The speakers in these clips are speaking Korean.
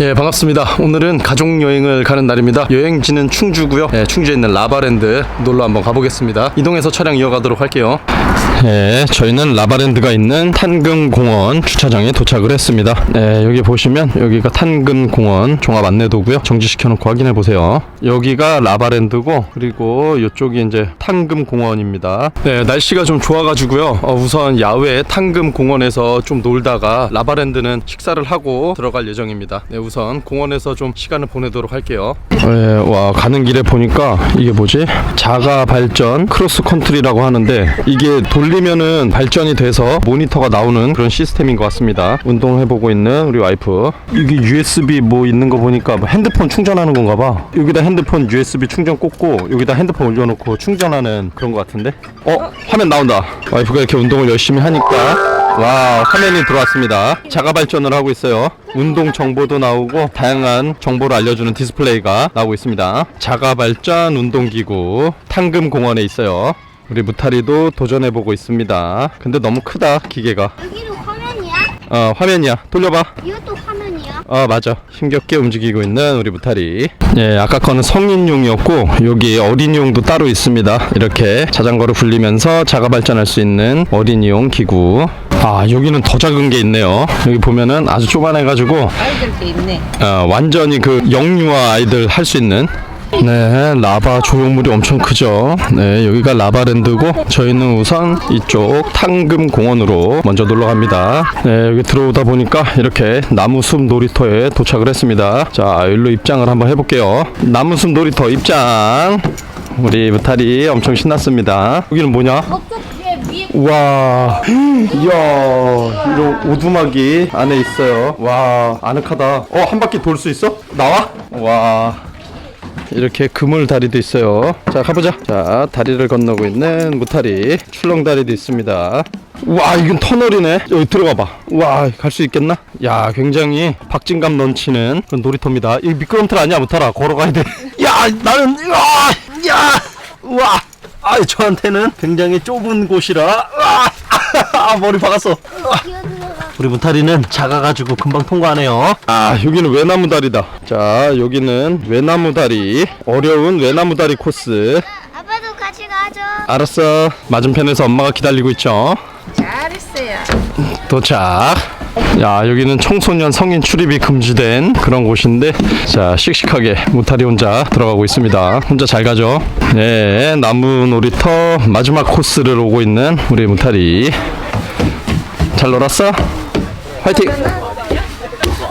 예, 반갑습니다. 오늘은 가족 여행을 가는 날입니다. 여행지는 충주고요. 예, 충주에 있는 라바랜드 놀러 한번 가보겠습니다. 이동해서 촬영 이어가도록 할게요. 예, 저희는 라바랜드가 있는 탄금공원 주차장에 도착을 했습니다. 예, 여기 보시면 여기가 탄금공원 종합 안내도고요. 정지시켜 놓고 확인해 보세요. 여기가 라바랜드고 그리고 이쪽이 이제 탄금공원입니다. 네, 날씨가 좀 좋아가지고요. 어, 우선 야외 탄금공원에서 좀 놀다가 라바랜드는 식사를 하고 들어갈 예정입니다. 네, 우선 공원에서 좀 시간을 보내도록 할게요. 네, 와 가는 길에 보니까 이게 뭐지? 자가 발전 크로스 컨트리라고 하는데 이게 돌리면은 발전이 돼서 모니터가 나오는 그런 시스템인 것 같습니다. 운동해보고 있는 우리 와이프. 이게 USB 뭐 있는 거 보니까 뭐 핸드폰 충전하는 건가 봐. 여기다 핸드폰 USB 충전 꽂고 여기다 핸드폰 올려놓고 충전하는 그런 것 같은데? 어? 화면 나온다. 와이프가 이렇게 운동을 열심히 하니까 와 화면이 들어왔습니다. 자가 발전을 하고 있어요. 운동 정보도 나오고 다양한 정보를 알려주는 디스플레이가 나오고 있습니다. 자가 발전 운동기구 탕금 공원에 있어요. 우리 무타리도 도전해보고 있습니다. 근데 너무 크다 기계가. 여기도 화면이야? 어 화면이야. 돌려봐. 이것도 화면이야? 아 맞아. 힘겹게 움직이고 있는 우리 무타리 예 아까 거는 성인용이었고 여기 어린이용도 따로 있습니다. 이렇게 자전거를 굴리면서 자가 발전할 수 있는 어린이용 기구 아 여기는 더 작은 게 있네요. 여기 보면은 아주 조만해가지고 아이들도 있네. 어, 완전히 그 영유아 아이들 할 수 있는. 네 라바 조형물이 엄청 크죠. 네 여기가 라바랜드고 저희는 우선 이쪽 탕금 공원으로 먼저 놀러 갑니다. 네 여기 들어오다 보니까 이렇게 나무숲 놀이터에 도착을 했습니다. 자 일로 입장을 한번 해볼게요. 나무숲 놀이터 입장. 우리 무탈이 엄청 신났습니다. 여기는 뭐냐 와. 이야 이런 오두막이 안에 있어요. 와 아늑하다. 어 한 바퀴 돌 수 있어? 나와? 와. 이렇게 그물 다리도 있어요. 자 가보자. 자 다리를 건너고 있는 무타리 출렁 다리도 있습니다. 와 이건 터널이네. 여기 들어가 봐 와 갈 수 있겠나? 야 굉장히 박진감 넘치는 그런 놀이터입니다. 이 미끄럼틀 아니야 무타라 걸어가야 돼 야 나는 와, 야! 우와 아 저한테는 굉장히 좁은 곳이라. 으아! 아 머리 박았어. 우리 무타리는 작아가지고 금방 통과하네요. 아 여기는 외나무 다리다. 자 여기는 외나무 다리. 어려운 외나무 다리 코스. 아빠도 같이 가죠. 알았어. 맞은편에서 엄마가 기다리고 있죠. 잘했어요. 도착. 야 여기는 청소년 성인 출입이 금지된 그런 곳인데 자 씩씩하게 무타리 혼자 들어가고 있습니다. 혼자 잘 가죠. 네 나무 놀이터 마지막 코스를 오고 있는 우리 무타리. 잘 놀았어? 화이팅.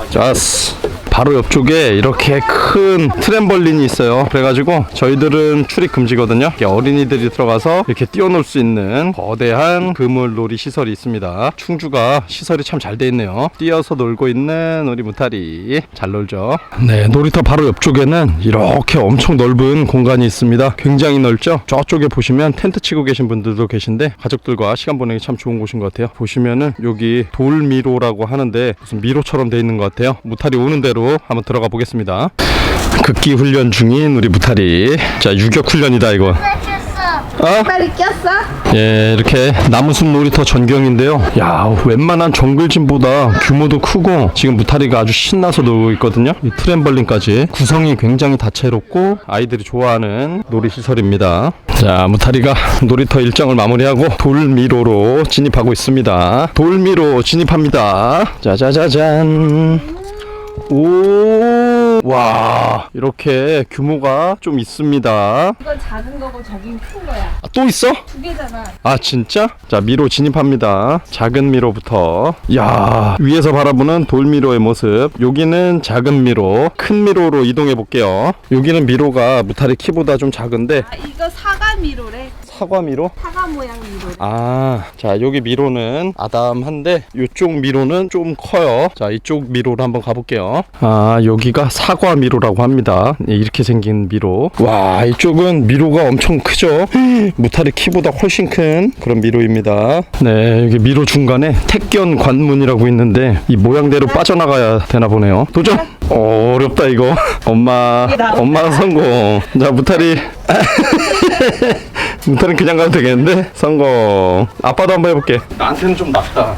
좋았어. 바로 옆쪽에 이렇게 큰 트램벌린이 있어요. 그래가지고 저희들은 출입 금지거든요. 어린이들이 들어가서 이렇게 뛰어놀 수 있는 거대한 그물놀이 시설이 있습니다. 충주가 시설이 참 잘 돼 있네요. 뛰어서 놀고 있는 우리 무타리 잘 놀죠. 네, 놀이터 바로 옆쪽에는 이렇게 엄청 넓은 공간이 있습니다. 굉장히 넓죠. 저쪽에 보시면 텐트 치고 계신 분들도 계신데 가족들과 시간 보내기 참 좋은 곳인 것 같아요. 보시면은 여기 돌미로라고 하는데 무슨 미로처럼 돼 있는 것 같아요. 무타리 오는 대로 한번 들어가 보겠습니다. 극기 훈련 중인 우리 무타리. 자, 유격 훈련이다 이거. 꼈어 어? 빨리 꼈어? 예, 이렇게 나무숲 놀이터 전경인데요. 야, 웬만한 정글짐보다 규모도 크고 지금 무타리가 아주 신나서 놀고 있거든요. 이 트램벌린까지 구성이 굉장히 다채롭고 아이들이 좋아하는 놀이 시설입니다. 자, 무타리가 놀이터 일정을 마무리하고 돌미로로 진입하고 있습니다. 돌미로 진입합니다. 짜자자잔. 오, 와, 이렇게 규모가 좀 있습니다. 이건 작은 거고 저긴 큰 거야. 아, 또 있어? 두 개잖아. 아 진짜? 자 미로 진입합니다 작은 미로부터 야 위에서 바라보는 돌미로의 모습 여기는 작은 미로 큰 미로로 이동해 볼게요 여기는 미로가 무타리 키보다 좀 작은데 아, 이거 사과 미로래. 사과 미로? 사과 모양 미로. 아, 자 여기 미로는 아담한데 이쪽 미로는 좀 커요. 자 이쪽 미로로 한번 가볼게요. 아 여기가 사과 미로라고 합니다. 예, 이렇게 생긴 미로. 와 이쪽은 미로가 엄청 크죠. 무타리 키보다 훨씬 큰 그런 미로입니다. 네 여기 미로 중간에 택견 관문이라고 있는데 이 모양대로 빠져나가야 되나 보네요. 도전. 어, 어렵다 이거. 엄마, 엄마 성공. 자 무타리. 무타는 그냥 가도 되겠는데? 성공. 아빠도 한번 해볼게. 나한테는 좀 낫다.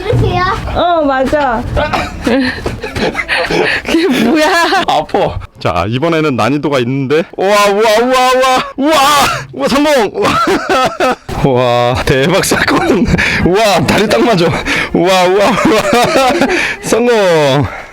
이렇게요? 어 맞아. 그게 뭐야? 아파. 자 이번에는 난이도가 있는데. 우와 우와 우와 우와 우와 우와 성공. 우와, 우와 대박 사건. 우와 다리 딱 맞아. 우와 우와 우와 성공.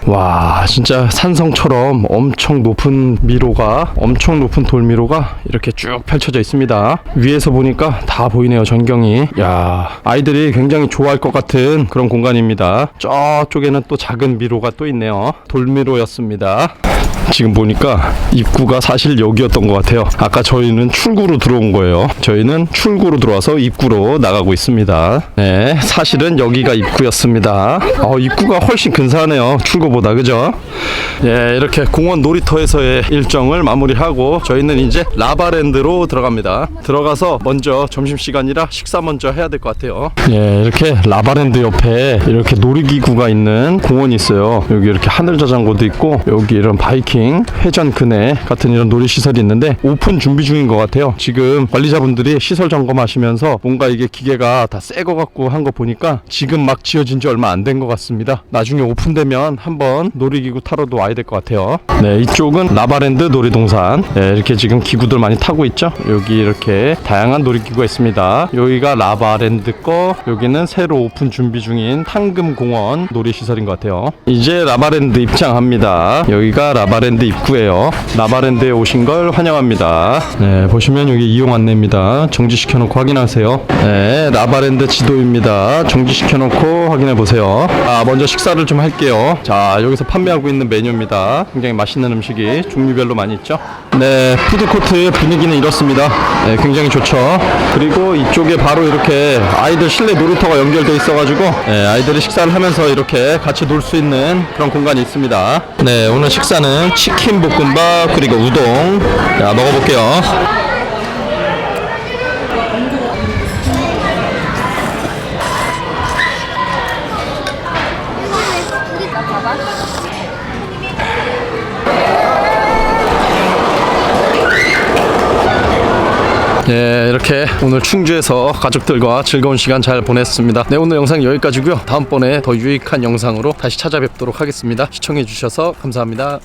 와 진짜 산성처럼 엄청 높은 미로가 엄청 높은 돌미로가 이렇게 쭉 펼쳐져 있습니다. 위에서 보니까 다 보이네요 전경이. 야 아이들이 굉장히 좋아할 것 같은 그런 공간입니다. 저쪽에는 또 작은 미로가 또 있네요. 돌미로였습니다 지금 보니까 입구가 사실 여기였던 것 같아요. 아까 저희는 출구로 들어온 거예요. 저희는 출구로 들어와서 입구로 나가고 있습니다. 네 사실은 여기가 입구였습니다. 어, 입구가 훨씬 근사하네요. 출구보다 그죠? 예 이렇게 공원 놀이터에서의 일정을 마무리하고 저희는 이제 라바랜드로 들어갑니다. 들어가서 먼저 점심 시간이라 식사 먼저 해야 될 것 같아요. 예 이렇게 라바랜드 옆에 이렇게 놀이기구가 있는 공원이 있어요. 여기 이렇게 하늘 자전거도 있고 여기 이런 바이킹 회전 그네 같은 이런 놀이시설이 있는데 오픈 준비 중인 것 같아요. 지금 관리자분들이 시설 점검하시면서 뭔가 이게 기계가 다 새 거 같고 한 거 보니까 지금 막 지어진 지 얼마 안 된 것 같습니다. 나중에 오픈되면 한번 놀이기구 타러도 와야 될 것 같아요. 네 이쪽은 라바랜드 놀이동산. 네, 이렇게 지금 기구들 많이 타고 있죠? 여기 이렇게 다양한 놀이기구가 있습니다. 여기가 라바랜드 거 여기는 새로 오픈 준비 중인 탕금공원 놀이시설인 것 같아요. 이제 라바랜드 입장합니다. 여기가 라바랜드 입구예요. 라바랜드에 오신 걸 환영합니다. 네 보시면 여기 이용 안내입니다. 정지시켜 놓고 확인하세요. 네 라바랜드 지도입니다. 정지시켜 놓고 확인해 보세요. 아 먼저 식사를 좀 할게요. 자 여기서 판매하고 있는 메뉴입니다. 굉장히 맛있는 음식이 종류별로 많이 있죠? 네 푸드코트의 분위기는 이렇습니다. 네 굉장히 좋죠? 그리고 이쪽에 바로 이렇게 아이들 실내 놀이터가 연결돼 있어가지고 네, 아이들이 식사를 하면서 이렇게 같이 놀 수 있는 그런 공간이 있습니다. 네 오늘 식사는 치킨 볶음밥 그리고 우동 자 먹어볼게요 네, 이렇게 오늘 충주에서 가족들과 즐거운 시간 잘 보냈습니다. 네, 오늘 영상 여기까지고요. 다음번에 더 유익한 영상으로 다시 찾아뵙도록 하겠습니다. 시청해 주셔서 감사합니다.